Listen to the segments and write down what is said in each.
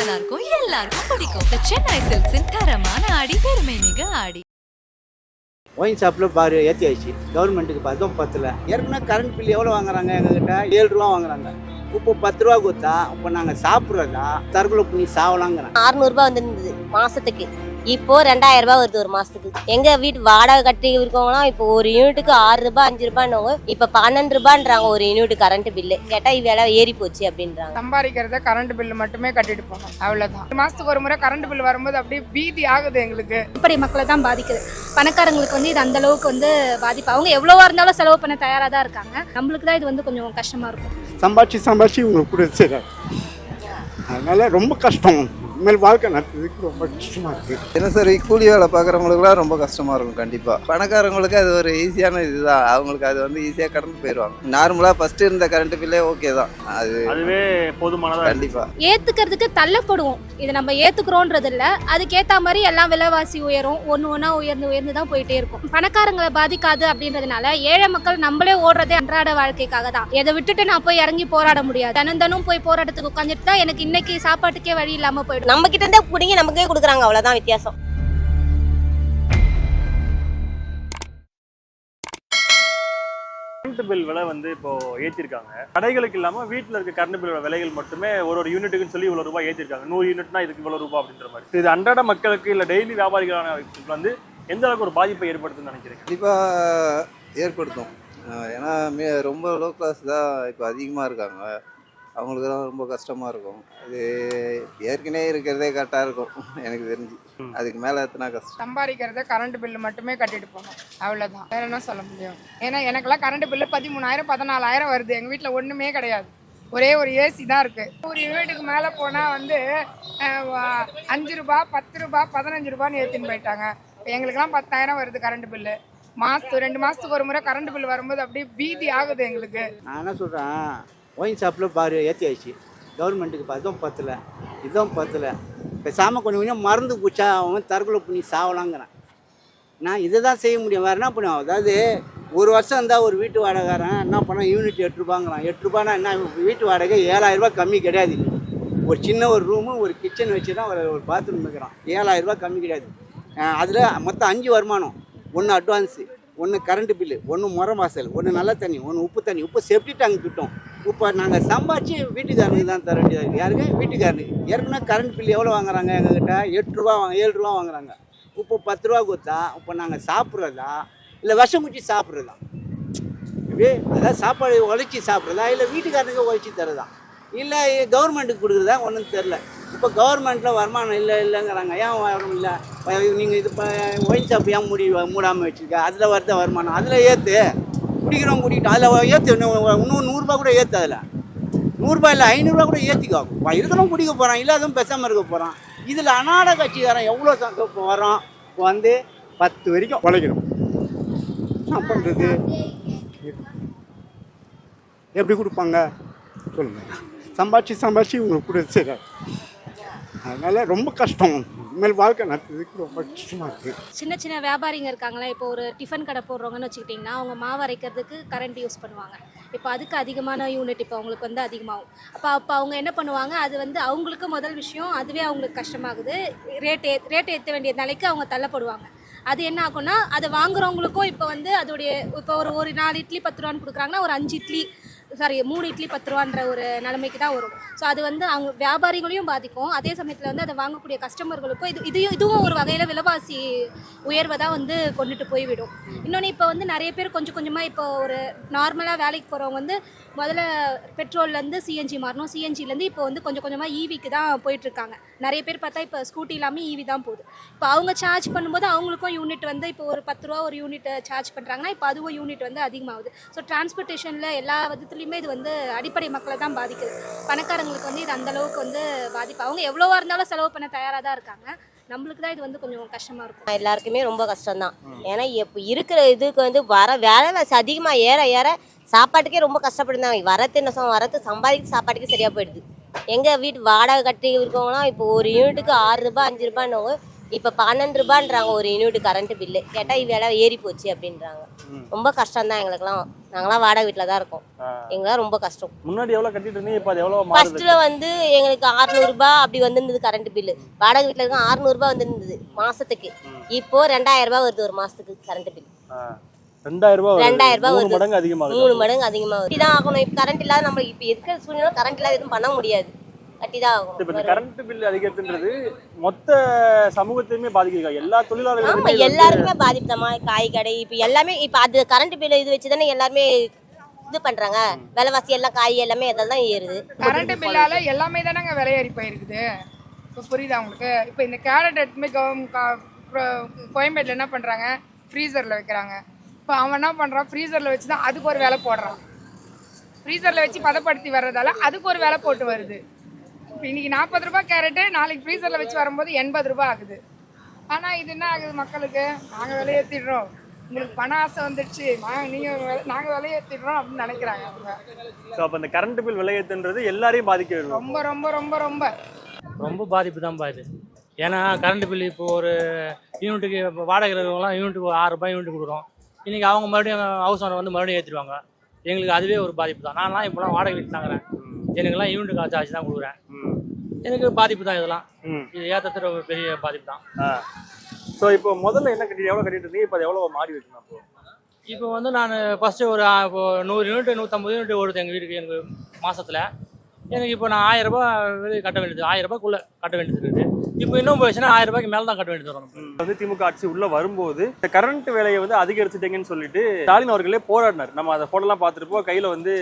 நல்லா இருக்கும் எல்லாருக்கும் பிடிக்கும். The சென்னை சில்க்ஸின் தரமான ஆடி பெருமை மிக ஆடி. ஒயின் ஷாப்பில் பாரு ஏற்றி ஆயிடுச்சு. கவர்மெண்ட்டுக்கு பதம் பத்தில். ஏற்கனவே கரண்ட் பில் எவ்வளோ வாங்குறாங்க எங்ககிட்ட? ஏழு ரூபா வாங்குறாங்க. இப்போ பத்து ரூபா கொடுத்தா இப்போ நாங்கள் சாப்பிட்றதா தற்கொலை பண்ணி சாவலாங்கிறாங்க. அறுநூறுபா வந்துருந்தது மாசத்துக்கு. இப்போ ரெண்டாயிரம் ரூபாய் வருது ஒரு மாசத்துக்கு. எங்க வீட்டு வாடகை கட்டி இருக்கவங்களாம் இப்போ ஒரு யூனிட்டுக்கு ஆறு ரூபாய் அஞ்சு ரூபான்னு இப்ப பன்னெண்டு ரூபான்றாங்க ஒரு யூனிட் கரண்ட் பில்லு கேட்டா விலை ஏறி போச்சு அப்படின்றாங்க. சம்பாதிக்கிறத கரண்ட் பில்லு மட்டுமே கட்டிட்டு போகணும். அவ்வளவுதான். மாசத்துக்கு ஒரு முறை கரண்ட் பில் வரும்போது அப்படியே பீதி ஆகுது எங்களுக்கு. அடிப்படை மக்களை தான் பாதிக்குது. பணக்காரங்களுக்கு வந்து இது அந்த அளவுக்கு வந்து பாதிப்பு. அவங்க எவ்வளவா இருந்தாலும் செலவு பண்ண தயாரா தான் இருக்காங்க. நம்மளுக்கு தான் இது வந்து கொஞ்சம் கஷ்டமா இருக்கும். சம்பாதிச்சு சம்பாதிச்சு இவங்களுக்கு கூட அதனால ரொம்ப கஷ்டம். இனிமேல் வாழ்க்கை நடத்துறதுக்கு ரொம்ப கஷ்டமாக இருக்குது தினசரி கூலி வேலை பார்க்குறவங்களுக்குலாம் ரொம்ப கஷ்டமாக இருக்கும் கண்டிப்பாக பணக்காரங்களுக்கு அது ஒரு ஈஸியான இதுதான். அவங்களுக்கு அது வந்து ஈஸியாக கடந்து போயிடுவாங்க நார்மலாக ஃபஸ்ட்டு இருந்த கரண்ட் பில்லே ஓகே தான். அது அதுவே போதுமானதா இருக்கு. கண்டிப்பாக ஏத்துக்கிறதுக்கு தள்ளப்படுவோம். இது நம்ம ஏத்துக்கிறோன்றது இல்ல அதுக்கேத்த மாதிரி எல்லாம் விலைவாசி உயரும். ஒன்று ஒன்றா உயர்ந்து உயர்ந்து தான் போயிட்டே இருக்கும். பணக்காரங்களை பாதிக்காது அப்படின்றதுனால ஏழை மக்கள் நம்மளே ஓடுறதே அன்றாட வாழ்க்கைக்காக தான். எதை விட்டுட்டு நான் போய் இறங்கி போராட முடியாது. தினம் தினம் போய் போராட்டத்துக்கு உட்காந்துட்டு தான் எனக்கு இன்னைக்கு சாப்பாட்டுக்கே வழி இல்லாம போயிடும் நம்ம கிட்ட இருந்தே பிடிங்கி நமக்கே கொடுக்குறாங்க. அவ்வளவுதான் வித்தியாசம். கரண்ட் பில் விலை வந்து இப்போ ஏற்றிருக்காங்க கடைகளுக்கு இல்லாம வீட்டில் இருக்க கரண்ட் பில் விலைகள் மட்டுமே ஒரு ஒரு யூனிட்டுக்குன்னு சொல்லி இவ்வளவு ரூபாய் ஏற்றிருக்காங்க நூறு யூனிட்னா இதுக்கு இவ்வளவு ரூபாய் அப்படின்ற மாதிரி. இது அன்றாட மக்களுக்கு இல்ல டெய்லி வியாபாரிகளான வந்து எந்த அளவுக்கு ஒரு பாதிப்பை ஏற்படுத்துன்னு நினைக்கிறீங்க? கண்டிப்பாக ஏற்படுத்தும். ஏன்னா ரொம்ப லோ கிளாஸ் தான் இப்போ அதிகமாக இருக்காங்க. அவங்களுக்கு தான் ரொம்ப கஷ்டமாக இருக்கும். அது ஏற்கனவே இருக்கிறதே கரெக்டாக இருக்கும். எனக்கு தெரிஞ்சு. அதுக்கு மேலே எத்தனா கஷ்டம். சம்பாதிக்கிறத கரண்ட் பில்லு மட்டுமே கட்டிட்டு போகணும். அவ்வளவுதான். வேற என்ன சொல்ல முடியும்? ஏன்னா எனக்கெல்லாம் கரண்ட் பில்லு பதிமூணாயிரம் பதினாலாயிரம் வருது. எங்க வீட்டில் ஒண்ணுமே கிடையாது. ஒரே ஒரு ஏசி தான் இருக்கு. ஒரு யூனிட்டுக்கு மேலே போனால் வந்து அஞ்சு ரூபா பத்து ரூபா பதினஞ்சு ரூபான்னு ஏற்றின்னு போயிட்டாங்க. எங்களுக்கெல்லாம் பத்தாயிரம் வருது கரண்ட் பில்லு மாசத்துக்கு ரெண்டு மாசத்துக்கு ஒரு முறை கரண்ட் பில் வரும்போது அப்படியே பீதி ஆகுது எங்களுக்கு. நான் என்ன சொல்கிறேன் ஒயின் ஷாப்பில் பாரு ஏற்றி ஆயிடுச்சு கவர்மெண்ட்டுக்கு அதுவும் பத்தில் இதுவும் பத்தில். பேசாமல் கொஞ்சம் கொஞ்சம் மருந்து பூச்சா அவன் தற்கொலை பண்ணி சாவலாங்கிறான். நான் இதை தான் செய்ய முடியும். வேறு என்ன பண்ணுவோம் அதாவது ஒரு வருஷம் இருந்தால் ஒரு வீட்டு வாடகைக்காரன் என்ன பண்ணால் யூனிட் எட்டு ரூபாங்கிறான். என்ன? வீட்டு வாடகை ஏழாயிரரூபா கம்மி கிடையாது ஒரு சின்ன ஒரு ரூமு ஒரு கிச்சன் வச்சு தான் ஒரு ஒரு பாத்ரூம் வைக்கிறான் ஏழாயிரரூபா கம்மி கிடையாது. அதில் மொத்தம் அஞ்சு வருமானம். ஒன்று அட்வான்ஸு ஒன்று கரண்ட்டு பில்லு ஒன்று முறை வாசல் ஒன்று நல்ல தண்ணி ஒன்று உப்பு தண்ணி. உப்பு சேஃப்டி டேங்க் கிட்டோம். இப்போ நாங்கள் சம்பாதிச்சு வீட்டுக்காரனுக்கு தான் தர வேண்டியதாக இருக்குது. யாருக்கு? வீட்டுக்காரனுக்கு. ஏற்கனவே கரண்ட் பில் எவ்வளோ வாங்குறாங்க எங்ககிட்ட? எட்டு ரூபா வாங்க ஏழு ரூபா வாங்குறாங்க. இப்போ பத்து ரூபா கொடுத்தா இப்போ நாங்கள் சாப்பிட்றதா? இல்லை விஷம் குச்சி சாப்பிட்றதா? இப்படி அதாவது சாப்பாடு உழைச்சி சாப்பிட்றதா? இல்லை வீட்டுக்காரனுக்கு உழைச்சி தரதா? இல்லை கவர்மெண்ட்டுக்கு கொடுக்குறதா? ஒன்றும் தெரில. இப்போ கவர்மெண்ட்டில் வருமானம் இல்லை இல்லைங்கிறாங்க. ஏன் வரும் இல்லை? நீங்கள் இது ஒயின் ஷாப் ஏன் மூடி மூடாமல் வச்சுருக்க? அதில் வருத வருமானம். அதில் ஏற்று குடிக்கிறவங்க குடிக்கிட்டோம் அதில் ஏற்று இன்னும் நூறுரூபா கூட ஏற்று அதில். நூறுரூபா இல்லை ஐநூறுரூவா கூட ஏற்றிக்கோ இருக்கிறவங்க குடிக்க போகிறான் இல்லாதவன் பேசாமல் இருக்க போகிறான் இதில் அநாட கட்சிக்காரன் எவ்வளோ இப்போ வரோம் வந்து பத்து வரைக்கும். உழைக்கணும் என்ன பண்ணுறது எப்படி கொடுப்பாங்க? சொல்லுங்கள் சம்பாதிச்சு சம்பாதிச்சு இவங்களுக்கு கூட செய்கிறார் அதனால ரொம்ப கஷ்டம். இனிமேல் வாழ்க்கை நடத்துறதுக்கு ரொம்ப கஷ்டமாக இருக்குது சின்ன சின்ன வியாபாரிங்க இருக்காங்களா? இப்போ ஒரு டிஃபன் கடை போடுறவங்கன்னு வச்சுக்கிட்டிங்கன்னா அவங்க மாவு அரைக்கிறதுக்கு கரண்ட் யூஸ் பண்ணுவாங்க. இப்போ அதுக்கு அதிகமான யூனிட் இப்போ அவங்களுக்கு வந்து அதிகமாகும். அப்போ அப்போ அவங்க என்ன பண்ணுவாங்க? அது வந்து அவங்களுக்கு முதல் விஷயம் அதுவே அவங்களுக்கு கஷ்டமாகுது. ரேட் ஏ ரேட் ஏற்ற வேண்டிய நிலைக்கு அவங்க தள்ளப்படுவாங்க. அது என்ன ஆகும்னா அதை வாங்குறவங்களுக்கும் இப்போ வந்து அதோடைய இப்போ ஒரு ஒரு நாலு இட்லி பத்து ரூபான்னு கொடுக்குறாங்கன்னா ஒரு அஞ்சு இட்லி சாரி மூணு இட்லி பத்து ரூபான்ற ஒரு நிலைமைக்கு தான் வரும். ஸோ அது வந்து அவங்க வியாபாரிகளையும் பாதிக்கும். அதே சமயத்தில் வந்து அதை வாங்கக்கூடிய கஸ்டமர்களுக்கும் இது இதையும் இதுவும் ஒரு வகையில் விலைவாசி உயர்வை தான் வந்து கொண்டுட்டு போய்விடும். இன்னொன்று இப்போ வந்து நிறைய பேர் கொஞ்சம் கொஞ்சமாக இப்போ ஒரு நார்மலாக வேலைக்கு போகிறவங்க வந்து முதல்ல பெட்ரோல்லேருந்து சிஎன்ஜி மாறணும். சிஎன்ஜிலேருந்து இப்போ வந்து கொஞ்சம் கொஞ்சமாக ஈவிக்கு தான் போயிட்டுருக்காங்க. நிறைய பேர் பார்த்தா இப்போ ஸ்கூட்டி இல்லாமல் ஈவி தான் போகுது. இப்போ அவங்க சார்ஜ் பண்ணும்போது அவங்களுக்கும் யூனிட் வந்து இப்போ ஒரு பத்து ரூபா ஒரு யூனிட் சார்ஜ் பண்ணுறாங்கன்னா இப்போ அதுவும் யூனிட் வந்து அதிகமாகுது. ஸோ டிரான்ஸ்போர்ட்டேஷனில் எல்லா விதத்துலையுமே இது வந்து அடிப்படை மக்களை தான் பாதிக்குது. பணக்காரங்களுக்கு வந்து இது அந்தளவுக்கு வந்து பாதிப்பு. அவங்க எவ்வளோவா இருந்தாலும் செலவு பண்ண தயாராக தான் இருக்காங்க. நம்மளுக்கு தான் இது வந்து கொஞ்சம் கஷ்டமாக இருக்கும். எல்லாருக்குமே ரொம்ப கஷ்டம்தான். ஏன்னா இப்போ இருக்கிற இதுக்கு வந்து வர வேலைவாசி அதிகமாக ஏற ஏற சாப்பாட்டுக்கே ரொம்ப கஷ்டப்படுந்தாங்க வரத்து என்ன வரத்து சம்பாதிக்க சாப்பாட்டுக்கே சரியாக போயிடுது. எங்கள் வீட்டு வாடகை கட்டி இருக்கவங்களாம் இப்போ ஒரு யூனிட்டுக்கு ஆறு ரூபாய் அஞ்சு ரூபான்னு இப்போ பன்னெண்டு ரூபான்றாங்க ஒரு யூனிட் கரண்ட் பில்லு கேட்டால் விலை ஏறி போச்சு அப்படின்றாங்க. ரொம்ப கஷ்டம் தான் எங்களுக்குலாம் நாங்களாம் வாடகை வீட்டில் தான் இருக்கோம். எங்களாம் ரொம்ப கஷ்டம். முன்னாடி எவ்வளவு கட்டிட்டு இருந்தீங்க? இப்போ மாறுது? ஃபர்ஸ்ட்ல வந்து எங்களுக்கு 600 ரூபாய் அப்படி வந்திருந்தது கரண்ட் பில்லு வாடகை வீட்டில் இருக்க 600 ரூபாய் வந்திருந்தது மாசத்துக்கு. இப்போ ரெண்டாயிரம் ரூபாய் வருது ஒரு மாசத்துக்கு கரண்ட் பில். ரெண்டாயிரம் ரூபாய் வருது. ரெண்டாயிரம் ரூபாய் மூணு. மடங்கு அதிகமாகுது? மூணு மடங்கு அதிகமாக இப்படி தான் ஆகணும். இப்போ கரண்ட் இல்லாத நம்ம இப்போ இருக்கிற சூழ்நிலை கரண்ட் இல்லாத எதுவும் பண்ண முடியாது. கட்டி தான் இப்ப இந்த கரண்ட் பில் அதிகரித்துன்றது மொத்த சமூகத்தையுமே பாதிக்குது எல்லா ஆமா தொழிலாளர்களுமே எல்லாருக்குமே பாதிப்பு தான் காய் கடை இப்போ எல்லாமே இப்போ அது கரண்ட் பில் இது வச்சு தானே எல்லாருமே இது பண்றாங்க. விலைவாசி எல்லாம் காய் எல்லாமே தான் ஏறுது. கரண்ட் பில்லால எல்லாமே தானங்க விலையேறி போயிருக்குது. இப்போ புரியுதா உங்களுக்கு? இப்போ இந்த கேரட் எடுத்துமே கோயம்பேட்டில் என்ன பண்ணுறாங்க ஃப்ரீசரில் வைக்கிறாங்க. இப்போ அவன் என்ன பண்ணுறான் ஃப்ரீசரில் வச்சு தான் அதுக்கு ஒரு விலை போடுறான். ஃப்ரீசரில் வச்சு பதப்படுத்தி வர்றதால அதுக்கு ஒரு விலை போட்டு வருது. இப்போ இன்னைக்கு நாற்பது ரூபாய் கேரட்டு நாளைக்கு ஃப்ரீசரில் வச்சு வரும்போது எண்பது ரூபாய் ஆகுது. ஆனால் இது என்ன ஆகுது மக்களுக்கு? நாங்கள் விலையேற்றிடுறோம் உங்களுக்கு பண ஆசை வந்துடுச்சு. நாங்கள் நீங்கள் நாங்கள் விலையேற்றிடுறோம் அப்படின்னு நினைக்கிறாங்க அவங்க. ஸோ அப்போ இந்த கரண்ட் பில் விலையேற்றுன்றது எல்லாரையும் பாதிக்க ரொம்ப ரொம்ப ரொம்ப ரொம்ப. ரொம்ப பாதிப்பு தான் பாது ஏன்னா கரண்ட் பில் இப்போ ஒரு யூனிட்டுக்கு இப்போ வாடகை இருக்கிறவங்களாம் யூனிட்டுக்கு ஆறு ரூபாய் யூனிட் கொடுக்குறோம். இன்றைக்கி அவங்க மறுபடியும் ஹவுஸ் ஓனர் வந்து மறுபடியும் ஏற்றிடுவாங்க எங்களுக்கு அதுவே ஒரு பாதிப்பு தான் நான்லாம் இப்போலாம் வாடகை வீட்டு தாங்கிறேன் எனக்குலாம் யூனிட் சார்ஜ் தான் கொடுக்குறேன். எனக்கு பாதிப்பு தான் இதெல்லாம். இது ஏற்றத்துல ஒரு பெரிய பாதிப்பு தான். ஸோ இப்போ முதல்ல என்ன கட்டி எவ்வளோ கட்டிட்டு இருந்தீங்க? இப்போ அது எவ்வளோ மாறி வச்சுனா அப்போ இப்போ வந்து நான் ஃபஸ்ட்டு ஒரு இப்போ நூறு யூனிட் நூற்றம்பது யூனிட் ஓடுது எங்கள் வீட்டுக்கு எனக்கு மாதத்தில் எனக்கு இப்போ நான் ஆயிரம் ரூபாய் வெளியே கட்ட வேண்டியது ஆயிரம் ரூபாய்க்குள்ளே கட்ட வேண்டியது இருக்குது. இப்போ இன்னும் போயிடுச்சுன்னா ஆயிரம் ரூபாய்க்கு மேலே தான் கட்ட வேண்டியது வரும். வந்து திமுக ஆட்சி உள்ள வரும்போது இந்த கரண்ட் விலையை வந்து அதிகரிச்சுட்டீங்கன்னு சொல்லிட்டு ஸ்டாலின் அவர்களே போராடினார். நம்ம அதை போட்டோலாம் பார்த்துருப்போம். கையில வந்து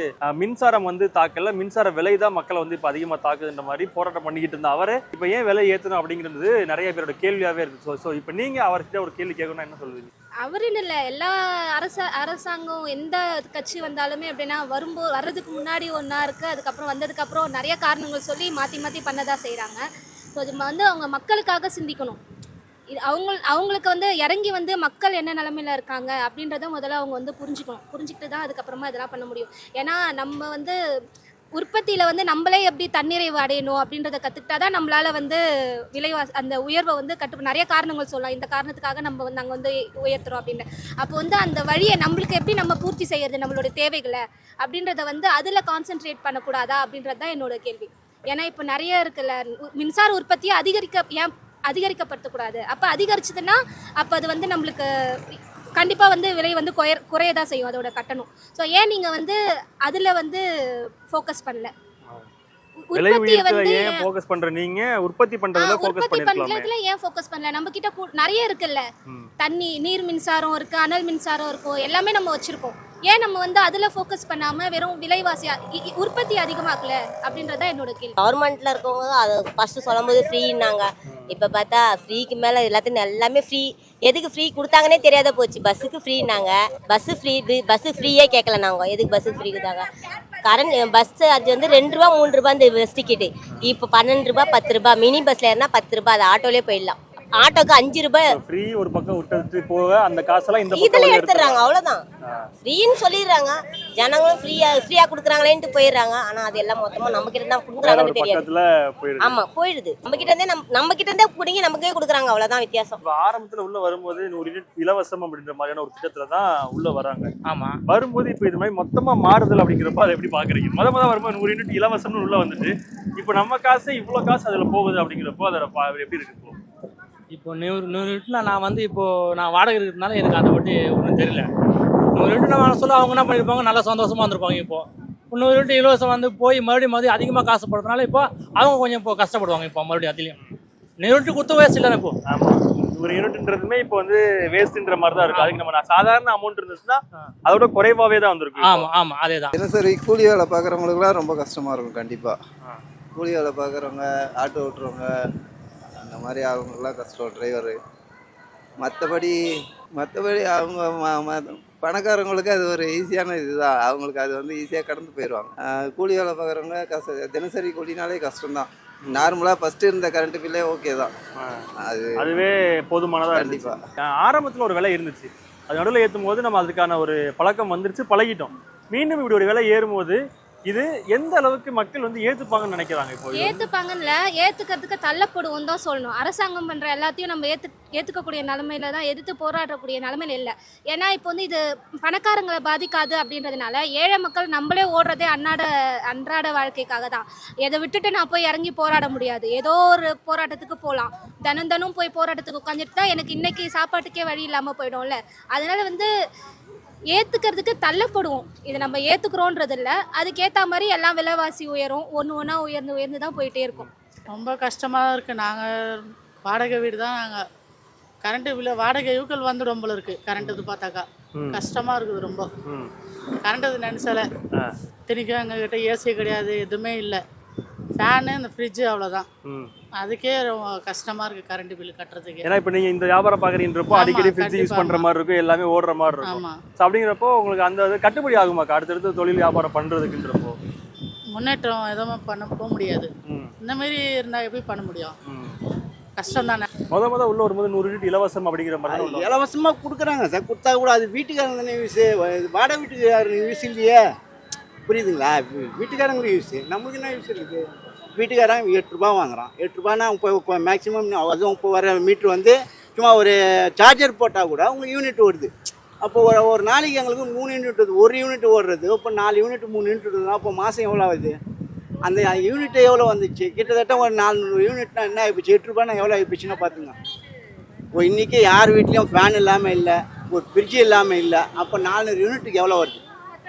மின்சாரம் வந்து தாக்கல. மின்சார விலை தான் மக்களை வந்து இப்போ அதிகமாக தாக்குதுன்ற மாதிரி போராட்டம் பண்ணிக்கிட்டு இருந்த அவரே. இப்போ ஏன் விலை ஏற்றணும் அப்படிங்கிறது நிறைய பேரோட கேள்வியாகவே இருக்கு. ஸோ ஸோ இப்போ நீங்கள் அவர்கிட்ட ஒரு கேள்வி கேட்கணும்னா என்ன சொல்லுவீங்க? அவருன்னு இல்லை எல்லா அரச அரசாங்கம் எந்த கட்சி வந்தாலுமே எப்படின்னா வரும்போது வர்றதுக்கு முன்னாடி ஒன்றா இருக்குது அதுக்கப்புறம் வந்ததுக்கப்புறம் நிறைய காரணங்கள் சொல்லி மாற்றி மாற்றி பண்ணதா செய்கிறாங்க ஸோ அது வந்து அவங்க மக்களுக்காக சிந்திக்கணும். இது அவங்க அவங்களுக்கு வந்து இறங்கி வந்து மக்கள் என்ன நிலமையில இருக்காங்க அப்படின்றத முதல்ல அவங்க வந்து புரிஞ்சுக்கணும். புரிஞ்சுக்கிட்டு தான் அதுக்கப்புறமா இதெல்லாம் பண்ண முடியும். ஏன்னா நம்ம வந்து உற்பத்தியில் வந்து நம்மளே எப்படி தன்னிறைவு அடையணும் அப்படின்றத கற்றுக்கிட்டா தான் நம்மளால் வந்து விலைவா அந்த உயர்வை வந்து கட்டு நிறைய காரணங்கள் சொல்லலாம். இந்த காரணத்துக்காக நம்ம வந்து நாங்கள் வந்து உயர்த்துறோம் அப்படின்னு. அப்போ வந்து அந்த வழியை நம்மளுக்கு எப்படி நம்ம பூர்த்தி செய்யறது நம்மளோட தேவைகளை அப்படின்றத வந்து அதில் கான்சென்ட்ரேட் பண்ணக்கூடாதா அப்படின்றது தான் என்னோட கேள்வி. ஏன்னா இப்போ நிறைய இருக்குல்ல மின்சார உற்பத்தியை அதிகரிக்க ஏன் அதிகரிக்கப்படுத்தக்கூடாது அப்போ அதிகரிச்சதுன்னா அப்போ அது வந்து நம்மளுக்கு கண்டிப்பாக வந்து விலை வந்து குறைய குறைய தான் செய்யும் அதோட கட்டணம். ஸோ ஏன் நீங்கள் வந்து அதில் வந்து ஃபோக்கஸ் பண்ணல? விலை உற்பத்தியை உயர்த்த வந்து ஏன் ஃபோக்கஸ் பண்ற நீங்க? உற்பத்தி பண்றதுல ஃபோக்கஸ் பண்ணிருக்கலாமே. ஏன் ஃபோக்கஸ் பண்ணல? நம்ம கிட்ட நிறைய இருக்குல்ல. தண்ணி நீர் மின்சாரம் இருக்கு அனல் மின்சாரம் இருக்கும் எல்லாமே நம்ம வச்சிருக்கோம். ஏன் நம்ம வந்து அதில் ஃபோக்கஸ் பண்ணாமல் வெறும் விலைவாசி இ- உற்பத்தி அதிகமாக்கல அப்படின்றத என்னோட கேள்வி. கவர்மெண்ட்டில் இருக்கவங்க அதை சொல்லும் சொல்லும்போது ஃப்ரீன்னாங்க இப்போ பார்த்தா ஃப்ரீக்கு மேலே எல்லாத்தையும் எல்லாமே ஃப்ரீ எதுக்கு ஃப்ரீ கொடுத்தாங்கன்னே தெரியாத போச்சு. பஸ்ஸுக்கு ஃப்ரீனாங்க பஸ்ஸு ஃப்ரீ பஸ்ஸு ஃப்ரீயே கேட்கல நாங்கள் எதுக்கு பஸ்ஸுக்கு ஃப்ரீ கொடுத்தாங்க? கரண்ட் பஸ் அது வந்து ரெண்டு ரூபா மூணு ரூபா இந்த பஸ் டிக்கெட்டு இப்போ பன்னெண்டு ரூபா பத்து ரூபா. மினி பஸ்ல ஏறினா பத்து ரூபா. அது ஆட்டோலேயே போயிடலாம். ஆட்டோக்கு அஞ்சு ரூபாய். ஃப்ரீ ஒரு பக்கம் விட்டு போக அந்த காசெல்லாம் இந்த இதுல பக்கம் எடுத்துடுறாங்க அவ்வளவுதான். ஃப்ரீன்னு சொல்லிடுறாங்க. ஜனங்களும் ஃப்ரீயா ஃப்ரீயா கொடுக்குறாங்களேன்ட்டு போயிடுறாங்க. ஆனா அது எல்லாம் மொத்தமா நம்ம கிட்ட தான் கொடுக்குறாங்கன்னு தெரியாது. ஆமா போயிடுது. நம்ம கிட்ட இருந்தே நம்ம நம்ம கிட்ட இருந்தே பிடிங்கி நமக்கே கொடுக்குறாங்க. அவ்வளவுதான் வித்தியாசம். ஆரம்பத்துல உள்ள வரும்போது நூறு யூனிட் இலவசம் அப்படின்ற மாதிரியான ஒரு திட்டத்துல தான் உள்ள வராங்க. ஆமாம் வரும்போது இப்போ இது மாதிரி மொத்தமா மாறுதல் அப்படிங்கிறப்ப அதை எப்படி பாக்குறீங்க? முத முத வரும்போது நூறு யூனிட் இலவசம்னு உள்ள வந்துட்டு இப்போ நம்ம காசு இவ்வளவு காசு அதுல போகுது அப்படிங்கிறப்போ அதோட பா- எப்படி இருக்கு இப்போ நூறு நூறு யூனிட்ல நான் வந்து இப்போ நான் வாடகை இருக்கிறதுனால எனக்கு அதை பற்றி ஒன்றும் தெரியல. நூறு யூனிட் நான் சொல்ல அவங்க என்ன பண்ணியிருப்பாங்க? நல்லா சந்தோஷமா இருந்திருப்பாங்க இப்போ. இப்போ நூறு யூனிட் இலவசம் வந்து போய் மறுபடியும் மறுபடியும் அதிகமாக காசுப்படுறதுனால இப்போ அவங்க கொஞ்சம் இப்போ கஷ்டப்படுவாங்க இப்போ மறுபடியும் அதுலேயும் நூறு யூனிட் கொடுத்த வேஸ்ட் இல்லை இப்போ. ஆமா. ஒரு யூனிட்ன்றதுமே இப்போ வந்து வேஸ்ட்ன்ற மாதிரி தான் இருக்கு. அதுக்கு நம்ம நான் சாதாரண அமௌண்ட் இருந்துச்சுன்னா அதோட குறைவாவே தான் வந்திருக்கு. ஆமாம் ஆமாம் அதே தான் தினசரி கூலி வேலை பார்க்குறவங்களுக்குலாம் ரொம்ப கஷ்டமாக இருக்கும் கண்டிப்பாக. கூலி வேலை பார்க்குறவங்க ஆட்டோ ஓட்டுறவங்க அந்த மாதிரி அவங்களாம் கஷ்டம் டிரைவரு மற்றபடி மற்றபடி அவங்க பணக்காரங்களுக்கு அது ஒரு ஈஸியான இதுதான். அவங்களுக்கு அது வந்து ஈஸியாக கடந்து போயிடுவாங்க கூலி வேலை பார்க்குறவங்க கஷ்ட தினசரி கூலினாலே கஷ்டம்தான். நார்மலாக ஃபஸ்ட்டு இருந்த கரண்ட் பில்லே ஓகே தான். அது அதுவே போதுமானதா இருந்துச்சு. கண்டிப்பாக ஆரம்பத்துல ஒரு விலை இருந்துச்சு. அது நடுவில் ஏற்றும் போது நம்ம அதுக்கான ஒரு பழக்கம் வந்துருச்சு பழகிட்டோம். மீண்டும் இப்படி ஒரு விலை ஏறும்போது இது எந்த அளவுக்கு மக்கள் வந்து ஏத்துப்பாங்கன்னு நினைக்கிறாங்க இப்போ? இது ஏத்துக்கிறதுக்கு தள்ளப்படுவோம் தான் சொல்லணும். அரசாங்கம் பண்ற எல்லாத்தையும் நம்ம ஏத்து ஏத்துக்கக்கூடிய நிலமையில தான் எதிர்த்து போராடக்கூடிய நிலமையில இல்லை. ஏன்னா இப்போ வந்து இது பணக்காரங்களை பாதிக்காது அப்படின்றதுனால ஏழை மக்கள் நம்மளே ஓடுறதே அன்னாட அன்றாட வாழ்க்கைக்காக தான். இதை விட்டுட்டு நான் போய் இறங்கி போராட முடியாது. ஏதோ ஒரு போராட்டத்துக்கு போகலாம் தினம் தினம் போய் போராட்டத்துக்கு உட்காந்துட்டு தான் எனக்கு இன்னைக்கு சாப்பாட்டுக்கே வழி இல்லாமல் போயிடும்ல. அதனால வந்து ஏத்துக்கிறதுக்கு தள்ளப்படுவோம். இது நம்ம ஏத்துக்கிறோன்றது இல்லை அதுக்கேற்ற மாதிரி எல்லாம் விலைவாசி உயரும். ஒன்று ஒன்றா உயர்ந்து உயர்ந்து தான் போயிட்டே இருக்கும். ரொம்ப கஷ்டமாக இருக்குது நாங்கள் வாடகை வீடு தான் நாங்கள் கரண்ட்டு பில்லு வாடகை யூக்கல் வந்துடும் போல இருக்குது கரண்ட் இது பார்த்தாக்கா. கஷ்டமாக இருக்குது ரொம்ப. கரண்ட் இது நினச்சல. திணிக்கும் எங்ககிட்ட ஏசி கிடையாது எதுவுமே இல்லை. ஃபேனு இந்த ஃப்ரிட்ஜு அவ்வளோதான். அதுக்கே ரொம்ப கஷ்டமாக இருக்குது கரண்ட் பில்லு கட்டுறதுக்கு. ஏன்னா இப்போ நீங்க இந்த வியாபாரம் பாக்குறீன்றப்போ ஆமா, அடிக்கடி ஃப்ரிட்ஜ் யூஸ் ஆமா. மாதிரி இருக்கும் எல்லாமே ஓடுற மாதிரி இருக்கும். ஸோ அப்படிங்கிறப்போ உங்களுக்கு அந்த இது கட்டுப்படி ஆகுமாக்கா அடுத்தடுத்து தொழில் வியாபாரம் பண்றதுக்குன்றப்போ? முன்னேற்றம் எதுவும் பண்ண போக முடியாது. இந்த மாதிரி இருந்தால் எப்படி பண்ண முடியும். கஷ்டம் தானே முத முத உள்ள வரும்போது நூறு யூனிட் இலவசம் அப்படிங்கிற மாதிரி இலவசமாக கொடுக்குறாங்க சார். கொடுத்தா கூட அது வீட்டுக்காரங்க தானே யூஸு வாடகை வீட்டுக்காரங்க யூஸ் இல்லையே. புரியுதுங்களா? வீ- வீட்டுக்காரங்களுக்கு யூஸ் நம்மளுக்கு என்ன யூஸ் இருக்குது வீட்டுக்காரன் எட்டு ரூபா வாங்குறான். எட்டு ரூபானா இப்போ மேக்ஸிமம் அதுவும் இப்போ வர மீட்ரு வந்து சும்மா ஒரு சார்ஜர் போட்டால் கூட அவங்க யூனிட் ஓடுது. அப்போ ஒரு ஒரு நாளைக்கு எங்களுக்கு மூணு யூனிட் வருது ஒரு யூனிட் ஓடுறது. இப்போ நாலு யூனிட் மூணு யூனிட் வருதுன்னா அப்போ மாதம் எவ்வளோ ஆகுது? அந்த யூனிட் எவ்வளோ வந்துச்சு? கிட்டத்தட்ட ஒரு நானூறு யூனிட்னா என்ன ஆகிப்போச்சு எட்டு ரூபானா எவ்வளோ ஆகிப்போச்சுன்னா பார்த்துங்க இப்போ இன்றைக்கி யார் வீட்லேயும் ஃபேன் இல்லாமல் இல்லை ஒரு ஃப்ரிட்ஜ் இல்லாமல் இல்லை அப்போ நானூறு யூனிட்டுக்கு எவ்வளோ வருது?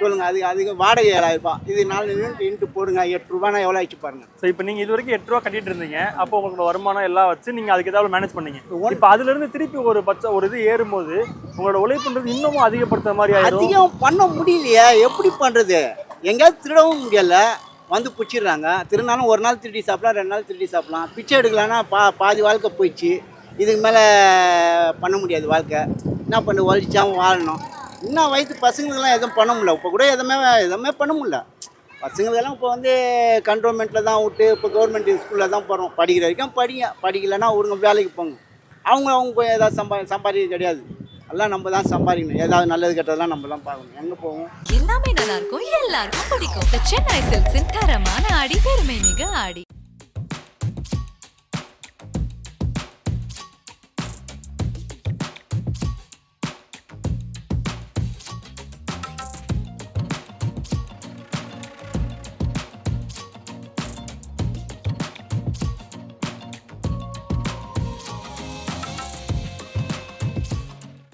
சொல்லுங்கள் அது அதுக்கு வாடகை ஏழாயிரம் ரூபாய். இது நாலு யூனிட் இன்ட்டு போடுங்க எட்டு ரூபானா எவ்வளோ ஆயிடுச்சு பாருங்க. ஸோ இப்போ நீங்க இது வரைக்கும் எட்டு ரூபா கட்டிட்டு இருந்தீங்க. அப்போ உங்களுக்கு வருமானம் எல்லாம் வச்சு நீங்க அதுக்கு ஏதாவது மேனேஜ் பண்ணீங்க. இப்போ அதுல இருந்து திருப்பி ஒரு பட்சம் ஒரு இது ஏறும்போது உங்களோட உழைப்புன்றது இன்னமும் அதிகப்படுத்துற மாதிரி ஆயிரும் அதிகம் பண்ண முடியலையே எப்படி பண்ணுறது எங்கேயாவது திருடவும் முடியல. வந்து பிடிச்சிடுறாங்க திருநாளும் ஒரு நாள் திருடி சாப்பிடலாம் ரெண்டு நாள் திருடி சாப்பிடலாம். பிச்சை எடுக்கலான்னா பா பாதி வாழ்க்கை போயிடுச்சு. இதுக்கு மேலே பண்ண முடியாது வாழ்க்கை. என்ன பண்ணு ஒழிச்சாவும் வாழணும். இன்னும் வயசு பசங்களுக்கெல்லாம் எதுவும் பண்ண முடியல. இப்போ கூட எதுவுமே எதுவுமே பண்ண முடியல. பசங்களுக்கெல்லாம் இப்போ வந்து கண்ட்ரோன்மெண்ட்டில் தான் விட்டு இப்போ கவர்மெண்ட் ஸ்கூலில் தான் போகிறோம் படிக்கிற வரைக்கும் படிங்க. படிக்கலைன்னா ஒருங்க வேலைக்கு போங்க. அவங்க அவங்க போய் ஏதாவது சம்பா சம்பாதிக்க கிடையாது. எல்லாம் நம்ம தான் சம்பாதிக்கணும். ஏதாவது நல்லது கெட்டதெல்லாம் நம்ம தான் பார்க்கணும். எங்கே போவோம்? எல்லாமே நல்லா இருக்கும் எல்லாருக்கும் பிடிக்கும். சென்னை சில்க்ஸின் தரமான ஆடி பெருமை மிக ஆடி.